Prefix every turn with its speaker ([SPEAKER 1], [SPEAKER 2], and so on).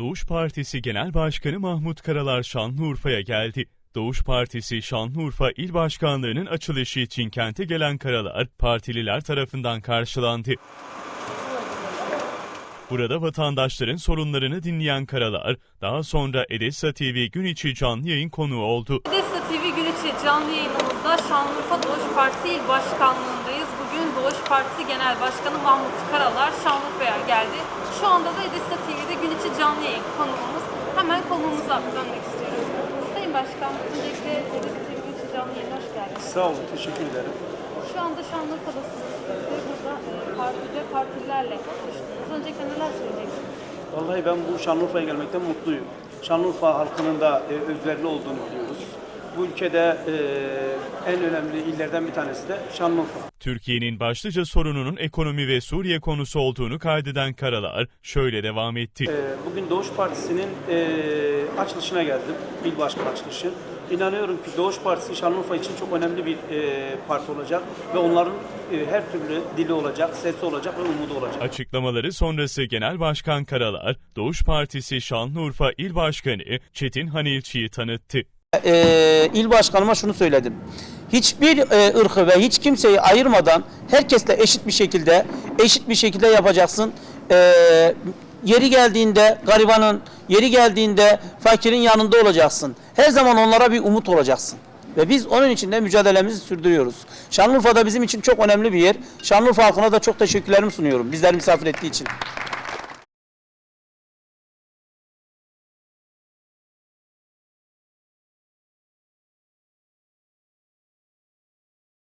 [SPEAKER 1] Doğuş Partisi Genel Başkanı Mahmut Karalar Şanlıurfa'ya geldi. Doğuş Partisi Şanlıurfa İl Başkanlığı'nın açılışı için kente gelen Karalar, partililer tarafından karşılandı. Burada vatandaşların sorunlarını dinleyen Karalar, daha sonra Edessa TV gün içi canlı yayın konuğu oldu.
[SPEAKER 2] Edessa TV gün içi canlı yayınımızda Şanlıurfa Doğuş Partisi İl Başkanlığındayız. Bugün Doğuş Partisi Genel Başkanı Mahmut Karalar Şanlıurfa'ya geldi. Şu anda da Edessa TV'de gün içi canlı yayın konuğumuz. Hemen konuğumuza dönmek istiyoruz. Sayın Başkan, öncelikle gün içi canlı yayına hoş geldiniz.
[SPEAKER 3] Sağ olun, teşekkür ederim.
[SPEAKER 2] Şu anda Şanlıurfa'dasınız. Siz burada e, partide partililerle buluştunuz. Öncelikle neler söyleyeceksiniz?
[SPEAKER 3] Vallahi ben bu Şanlıurfa'ya gelmekten mutluyum. Şanlıurfa halkının da e, özverili olduğunu biliyoruz. Bu ülkede e, en önemli illerden bir tanesi de Şanlıurfa.
[SPEAKER 1] Türkiye'nin başlıca sorununun ekonomi ve Suriye konusu olduğunu kaydeden Karalar şöyle devam etti.
[SPEAKER 3] E, bugün Doğuş Partisi'nin e, açılışına geldim, il başkan açılışı. İnanıyorum ki Doğuş Partisi Şanlıurfa için çok önemli bir e, parti olacak ve onların e, her türlü dili olacak, sesi olacak ve umudu olacak.
[SPEAKER 1] Açıklamaları sonrası Genel Başkan Karalar, Doğuş Partisi Şanlıurfa İl Başkanı Çetin Hanilçi'yi tanıttı.
[SPEAKER 4] e, il başkanıma şunu söyledim. Hiçbir e, ırkı ve hiç kimseyi ayırmadan herkesle eşit bir şekilde eşit bir şekilde yapacaksın. E, yeri geldiğinde garibanın, yeri geldiğinde fakirin yanında olacaksın. Her zaman onlara bir umut olacaksın. Ve biz onun için de mücadelemizi sürdürüyoruz. Şanlıurfa da bizim için çok önemli bir yer. Şanlıurfa halkına da çok teşekkürlerimi sunuyorum. Bizleri misafir ettiği için.